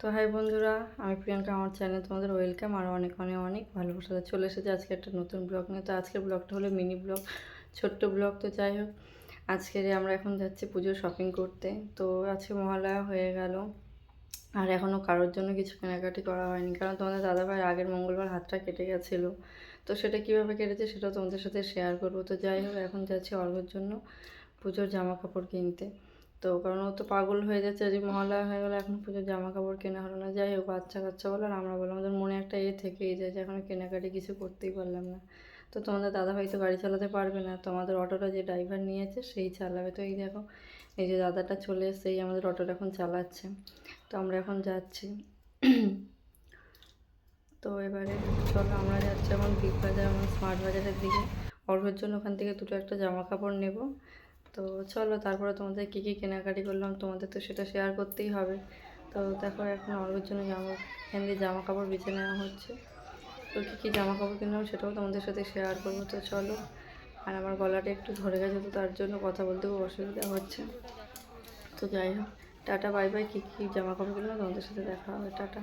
তো হাই বন্ধুরা, আমি প্রিয়াঙ্কা, আমার চ্যানেলে তোমাদের ওয়েলকাম। আর অনেক অনেক অনেক ভালোবাসা চলে এসেছে আজকে একটা নতুন ব্লগ নিয়ে। তো আজকের ব্লগটা হলো মিনি ব্লগ, ছোট্ট ব্লগ। তো যাই হোক আজকে আমরা এখন যাচ্ছি পুজোর শপিং করতে। তো আজকে মহালয়া হয়ে গেল, আর এখনও কারোর জন্য কিছু কেনাকাটি করা হয়নি। কারণ তোমাদের দাদাভাইয়ের আগের মঙ্গলবার হাতটা কেটে গেছিল। তো সেটা কীভাবে কেটেছে সেটা তোমাদের সাথে শেয়ার করব। তো যাই হোক, এখন যাচ্ছি অর্ঘর জন্য পুজোর জামা কাপড় কিনতে। তো কারণ ও তো পাগল হয়ে যাচ্ছে, যে মহালয়া হয়ে গেলে, এখন পুজোর জামা কাপড় কেনা হলো না। যাই হোক বাচ্চা কাচ্চা বলো আর আমরা বললাম আমাদের মনে একটা এ থেকেই যায় যে এখন কেনাকাটি কিছু করতেই পারলাম না। তো তোমাদের দাদা ভাই তো গাড়ি চালাতে পারবে না, তোমাদের অটোটা যে ড্রাইভার নিয়েছে সেই চালাবে। তো এই দেখো, এই যে দাদাটা চলে এসছে, এই আমাদের অটোটা এখন চালাচ্ছে। তো আমরা এখন যাচ্ছি। তো এবারে চলো, আমরা যাচ্ছি এখন বিগ বাজার এবং স্মার্ট বাজারের দিকে। অর্ঘের জন্য ওখান থেকে দুটো একটা জামা কাপড় নেব। তো চলো তারপরে তোমাদের কী কী কেনাকাটি করলাম, তোমাদের তো সেটা শেয়ার করতেই হবে। তো দেখো এখন অর্ঘের জন্য জামা এখান দিয়ে জামা কাপড় বেছে নেওয়া হচ্ছে। তো কী কী জামা কাপড় কিনলাম সেটাও তোমাদের সাথে শেয়ার করব। তো চলো, আর আমার গলাটা একটু ধরে গেছে তো তার জন্য কথা বলতেও অসুবিধা হচ্ছে। তো যাই হোক, টাটা বাই বাই কী কী জামা কাপড় কিনলাম তোমাদের সাথে দেখা হবে, টাটা।